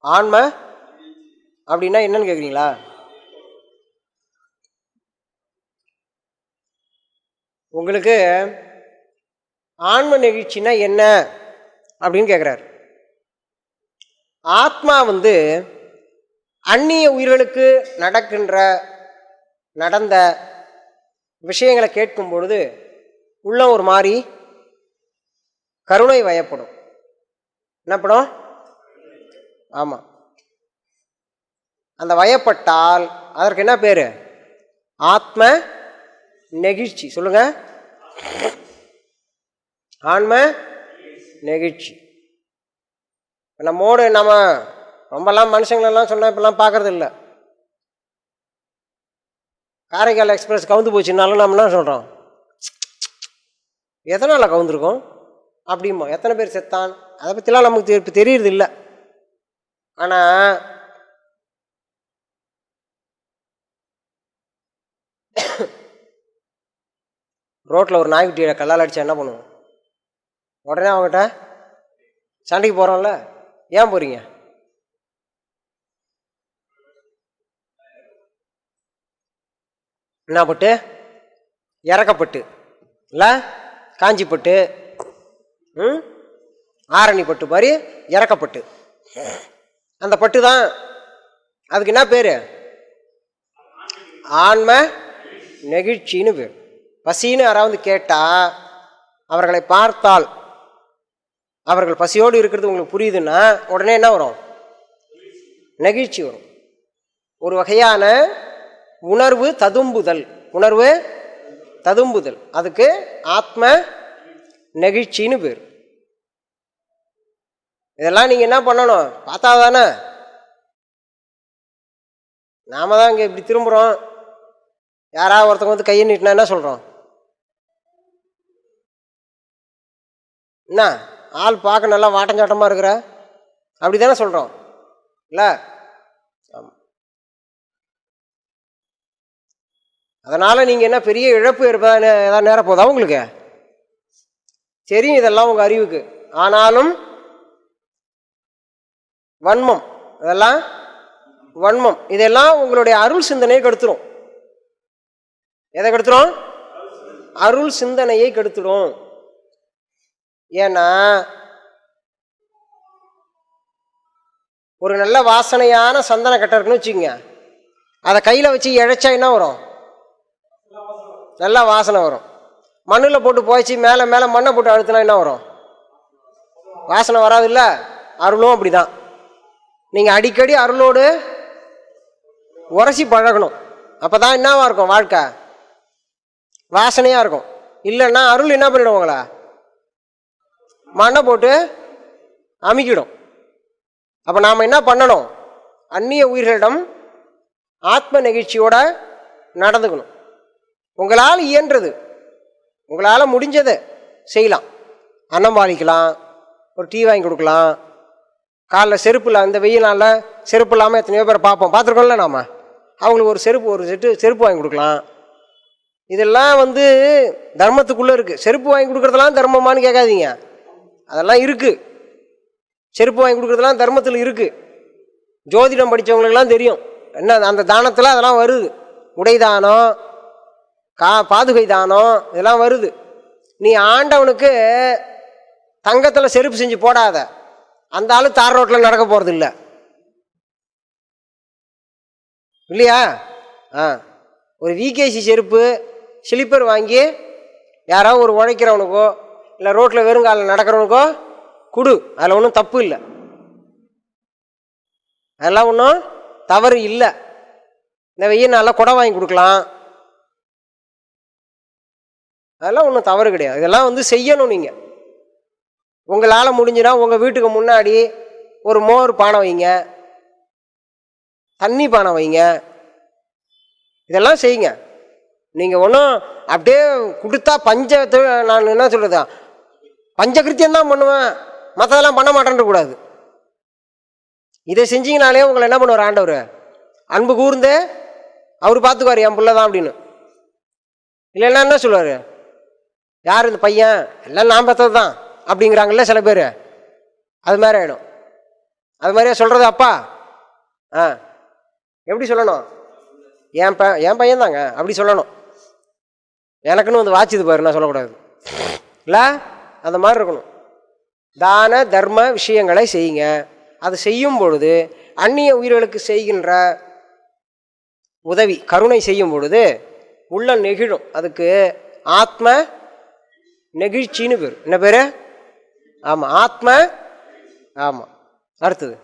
ஆன்ம அப்படின்னா என்னன்னு கேட்குறீங்களா உங்களுக்கு ஆன்ம நெகிழ்ச்சினா என்ன அப்படின்னு கேட்குறாரு ஆத்மா வந்து அந்நிய உயிர்களுக்கு நடக்கின்ற நடந்த விஷயங்களை கேட்கும் பொழுது உள்ள ஒரு மாதிரி கருணை வயப்படும். என்னப்படும் ஆமாம் அந்த வயப்பட்டால் அதற்கு என்ன பேர்? ஆத்ம நெகிழ்ச்சி. சொல்லுங்க. ஆன்ம நெகிழ்ச்சி. நம்மோடு நம்ம ரொம்பலாம் மனுஷங்களெல்லாம் சொன்னால் இப்பெல்லாம் பார்க்கறது இல்லை காரைக்கால் எக்ஸ்பிரஸ் கவுந்து போச்சுனாலும் நம்ம என்ன சொல்கிறோம் எதனால் கவுந்துருக்கோம்? அப்படிமா எத்தனை பேர் செத்தான்? அதை பற்றிலாம் நமக்கு இப்போ தெரியறது இல்லை ஆனால் ரோட்டில் ஒரு நாய்க்குட்டியை கல்லால் அடித்தா என்ன பண்ணுவோம் உடனே அவங்ககிட்ட சண்டைக்கு போகிறோம்ல ஏன் போகிறீங்க என்ன பட்டு? இறக்கப்பட்டு இல்லை? காஞ்சிப்பட்டு ஆரணி பட்டு மாதிரி இறக்கப்பட்டு. அந்த பட்டு தான். அதுக்கு என்ன பேர்? ஆன்ம நெகிழ்ச்சின்னு பேர். பசின்னு யாராவது கேட்டால் அவர்களை பார்த்தால் அவர்கள் பசியோடு இருக்கிறது உங்களுக்கு புரியுதுன்னா உடனே என்ன வரும்? நெகிழ்ச்சி வரும். ஒரு வகையான உணர்வு ததும்புதல். உணர்வு ததும்புதல். அதுக்கு ஆத்ம நெகிழ்ச்சின்னு பேர். இதெல்லாம் நீங்கள் என்ன பண்ணணும்? பார்த்தா தானே நாம தான் இங்கே இப்படி திரும்புகிறோம் யாராவது ஒருத்தவங்க வந்து கையை நீட்டினா என்ன சொல்கிறோம் என்ன? ஆள் பார்க்க நல்லா வாட்டஞ்சாட்டமாக இருக்கிற? அப்படி தானே சொல்கிறோம் இல்லை? ஆமாம் அதனால் நீங்கள் என்ன பெரிய இழப்பு இருப்பதா ஏதாவது நேரம் போதா உங்களுக்கு? தெரியும் இதெல்லாம் உங்கள் அறிவுக்கு. ஆனாலும் வன்மம் இதெல்லாம் வன்மம். இதெல்லாம் உங்களுடைய அருள் சிந்தனையை கெடுத்துரும். எதை கெடுத்துரும்? அருள் சிந்தனையை கெடுத்துடும் ஏன்னா ஒரு நல்ல வாசனையான சந்தன கட்டை இருக்குன்னு வச்சுக்கோங்க. அதை கையில் வச்சு இழைச்சா என்ன வரும்? நல்லா வாசனை வரும். மண்ணில் போட்டு போய்ச்சி மேலே மேலே மண்ணை போட்டு அழுத்தினா என்ன வரும்? வாசனை வராதுல்ல? அருளும் அப்படிதான். நீங்கள் அடிக்கடி அருளோடு உரசி பழகணும். அப்போ தான் என்னவாக இருக்கும் வாழ்க்கை? வாசனையாக இருக்கும். இல்லைன்னா அருள் என்ன பண்ணிடும் மண்ணை போட்டு அமுக்கிடும். அப்போ நாம் என்ன பண்ணணும்? அந்நிய உயிர்களிடம் ஆத்ம நெகிழ்ச்சியோட நடந்துக்கணும். உங்களால் இயன்றது உங்களால் முடிஞ்சதை செய்யலாம். அன்னம் பாலிக்கலாம் ஒரு டீ வாங்கி கொடுக்கலாம். காலைல செருப்பு இல்லை அந்த வெயில் நாளில் செருப்பு இல்லாமல் எத்தனையோ பேரை பார்ப்போம். பார்த்துருக்கோம்ல நாம்? அவங்களுக்கு ஒரு செருப்பு ஒரு செட்டு செருப்பு வாங்கி கொடுக்கலாம். இதெல்லாம் வந்து தர்மத்துக்குள்ளே இருக்குது செருப்பு வாங்கி கொடுக்குறதெல்லாம் தர்மமான்னு கேட்காதீங்க. அதெல்லாம் இருக்குது செருப்பு வாங்கி கொடுக்குறதெல்லாம் தர்மத்தில் இருக்குது ஜோதிடம் படித்தவங்களுக்கெல்லாம் தெரியும். என்ன அந்த தானத்தில் அதெல்லாம் வருது. உடை தானம் கா பாதுகை தானம் இதெல்லாம் வருது. நீ ஆண்டவனுக்கு தங்கத்தில் செருப்பு செஞ்சு போடாத. அந்த ஆளு தார் ரோட்டில் நடக்க போகிறது இல்லை இல்லையா? ஆ. ஒரு விகேசி செருப்பு ஸ்லிப்பர் வாங்கி யாரோ ஒரு உழைக்கிறவனுக்கோ இல்லை ரோட்டில் வெறுங்காலில் நடக்கிறவனுக்கோ கொடு. அதில் ஒன்றும் தப்பு இல்லை. அதெல்லாம் ஒன்றும் தவறு இல்லை. இந்த வெயில் நல்லா குடை வாங்கி கொடுக்கலாம். அதெல்லாம் ஒன்றும் தவறு கிடையாது. இதெல்லாம் வந்து செய்யணும் நீங்கள் உங்களால் முடிஞ்சுனா உங்கள் வீட்டுக்கு முன்னாடி ஒரு மோர் பானை வைங்க. தண்ணி பானை வைங்க. இதெல்லாம் செய்யுங்க. நீங்கள் ஒன்றும் அப்படியே கொடுத்தா பஞ்சத்தை நான் என்ன சொல்கிறது பஞ்சகிருத்தியம் தான் பண்ணுவேன். மற்றதெல்லாம் பண்ண மாட்டேன்ற கூடாது. இதை செஞ்சீங்கனாலே உங்களை என்ன பண்ணுவார் ஆண்டவர்? அன்பு கூர்ந்து அவர் பார்த்துக்குவார் என் பிள்ளை தான் அப்படின்னு. இல்லைன்னா என்ன சொல்லுவார்? யார் இந்த பையன்? எல்லாம் நான் பார்த்தது தான் அப்படிங்கிறாங்கல்ல சில பேர். அது மாதிரி ஆகிடும் அது மாதிரியே சொல்கிறது அப்பா? ஆ. எப்படி சொல்லணும்? என் ப என் பையன்தாங்க அப்படி சொல்லணும். எனக்குன்னு வந்து வாட்சிது பாரு நான் சொல்லக்கூடாது. இல்லை? அந்த மாதிரி இருக்கணும். தான தர்ம விஷயங்களை செய்யுங்க. அதை செய்யும் பொழுது அந்நிய உயிர்களுக்கு செய்கின்ற உதவி கருணை செய்யும் பொழுது உள்ள நெகிழும். அதுக்கு ஆத்ம நெகிழ்ச்சின்னு பேர். என்ன பேர்? ஆமாம் ஆத்ம ஆமாம் அடுத்தது.